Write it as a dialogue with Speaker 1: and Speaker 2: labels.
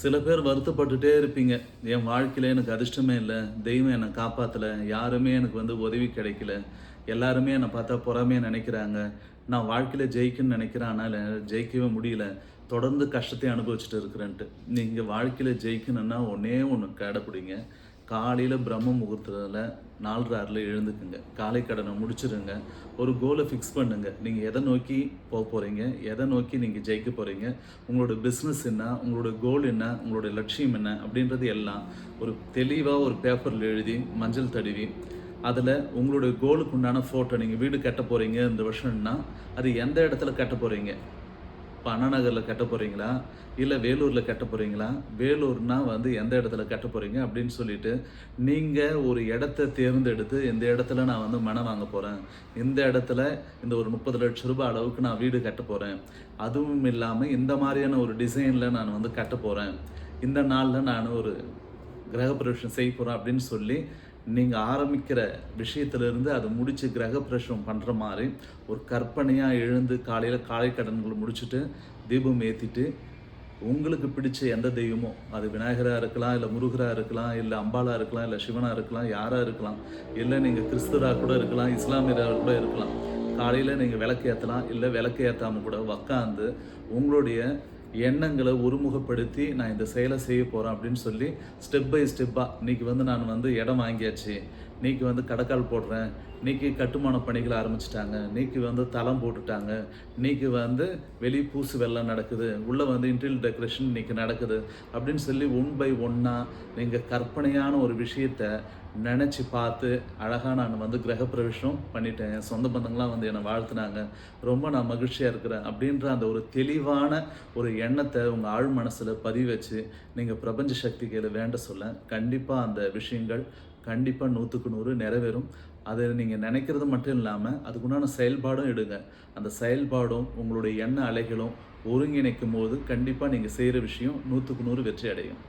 Speaker 1: சில பேர் வருத்தப்பட்டுட்டே இருப்பீங்க. என் வாழ்க்கையில் எனக்கு அதிர்ஷ்டமே இல்லை. தெய்வம் என்னை காப்பாற்றலை யாருமே எனக்கு வந்து உதவி கிடைக்கல. எல்லாருமே என்னை பார்த்தா பொறாமையாக நினைக்கிறாங்க. நான் வாழ்க்கையில் ஜெயிக்கணும்னு நினைக்கிறேன். ஆனால் ஜெயிக்கவே முடியல. தொடர்ந்து கஷ்டத்தை அனுபவிச்சுட்டு இருக்கிறேன்ட்டு. நீங்கள் வாழ்க்கையில் ஜெயிக்கணும்னா ஒன்றே ஒன்று கடைப்பிடிங்க காலையில் பிரம்ம முகூர்த்தத்தில் நாலரை ஆறில் எழுந்துக்குங்க. காலை கடனை முடிச்சிருங்க. ஒரு கோலை ஃபிக்ஸ் பண்ணுங்க. நீங்கள் எதை நோக்கி போக போகிறீங்க எதை நோக்கி நீங்கள் ஜெயிக்க போகிறீங்க உங்களோட பிஸ்னஸ் என்ன? உங்களோட கோல் என்ன? உங்களோட லட்சியம் என்ன? அப்படின்றது எல்லாம் ஒரு தெளிவாக ஒரு பேப்பரில் எழுதி மஞ்சள் தடவி அதில் உங்களுடைய கோலுக்கு உண்டான ஃபோட்டோ நீங்கள் வீடு கட்ட போகிறீங்க இந்த வருஷம்னா அது எந்த இடத்துல கட்ட போகிறீங்க இப்போ அண்ணா நகரில் கட்ட போகிறீங்களா இல்லை வேலூரில் கட்ட போகிறீங்களா வேலூர்னா வந்து எந்த இடத்துல கட்ட போகிறீங்க அப்படின்னு சொல்லிட்டு நீங்கள் ஒரு இடத்த தேர்ந்தெடுத்து இந்த இடத்துல நான் வந்து மனம் வாங்க போகிறேன் இந்த இடத்துல இந்த ஒரு முப்பது லட்ச ரூபாய் அளவுக்கு நான் வீடு கட்ட போகிறேன் அதுவும் இல்லாமல் இந்த மாதிரியான ஒரு டிசைனில் நான் வந்து கட்ட போகிறேன் இந்த நாளில் நான் ஒரு கிரகப்பிரவேஷம் செய்ய போகிறேன் அப்படின்னு சொல்லி நீங்கள் ஆரம்பிக்கிற விஷயத்திலிருந்து அதை முடித்து கிரகப்பிரஷம் பண்ணுற மாதிரி ஒரு கற்பனையாக எழுந்து காலையில் காலை கடன்களை முடிச்சுட்டு தீபம் ஏற்றிட்டு உங்களுக்கு பிடிச்ச எந்த தெய்வமோ அது விநாயகராக இருக்கலாம் இல்லை முருகராக இருக்கலாம் இல்லை அம்பாலாக இருக்கலாம் இல்லை சிவனாக இருக்கலாம் யாராக இருக்கலாம் இல்லை நீங்கள் கிறிஸ்துவராக கூட இருக்கலாம் இஸ்லாமியராக கூட இருக்கலாம் காலையில் நீங்கள் விளக்கு ஏற்றலாம் இல்லை விளக்கு ஏற்றாமல் கூட உக்காந்து உங்களுடைய எண்ணங்களை ஒருமுகப்படுத்தி நான் இந்த செயலை செய்ய போகிறேன் அப்படின்னு சொல்லி ஸ்டெப் பை ஸ்டெப்பாக இன்றைக்கி வந்து நான் வந்து இடம் வாங்கியாச்சு. இன்னைக்கு வந்து கடக்கால் போடுறேன். இன்னைக்கு கட்டுமான பணிகளை ஆரம்பிச்சிட்டாங்க. இன்னைக்கு வந்து தளம் போட்டுட்டாங்க. இன்னைக்கு வந்து வெளி பூசு வெள்ளம் நடக்குது. உள்ளே வந்து இன்டீரியல் டெக்கரேஷன் இன்னைக்கு நடக்குது. அப்படின்னு சொல்லி ஒன் பை ஒன்னாக நீங்கள் கற்பனையான ஒரு விஷயத்த நினச்சி பார்த்து அழகாக நான் வந்து கிரகப்பிரவேசம் பண்ணிட்டேன். என் சொந்த பந்தங்களாம் வந்து என்னை வாழ்த்துனாங்க. ரொம்ப நான் மகிழ்ச்சியாக இருக்கிறேன் அப்படின்ற அந்த ஒரு தெளிவான ஒரு எண்ணத்தை உங்கள் ஆழ் மனசில் பதிவு வச்சு நீங்கள் பிரபஞ்ச சக்திகளை வேண்ட சொல்ல கண்டிப்பாக அந்த விஷயங்கள் கண்டிப்பாக நூற்றுக்கு நூறு நிறைவேறும். அதை நீங்கள் நினைக்கிறது மட்டும் இல்லாமல் அதுக்குண்டான செயல்பாடும் எடுங்க. அந்த செயல்பாடும் உங்களுடைய எண்ண அலைகளும் ஒருங்கிணைக்கும் போது கண்டிப்பாக நீங்கள் செய்கிற விஷயம் நூற்றுக்கு நூறு வெற்றி அடையும்.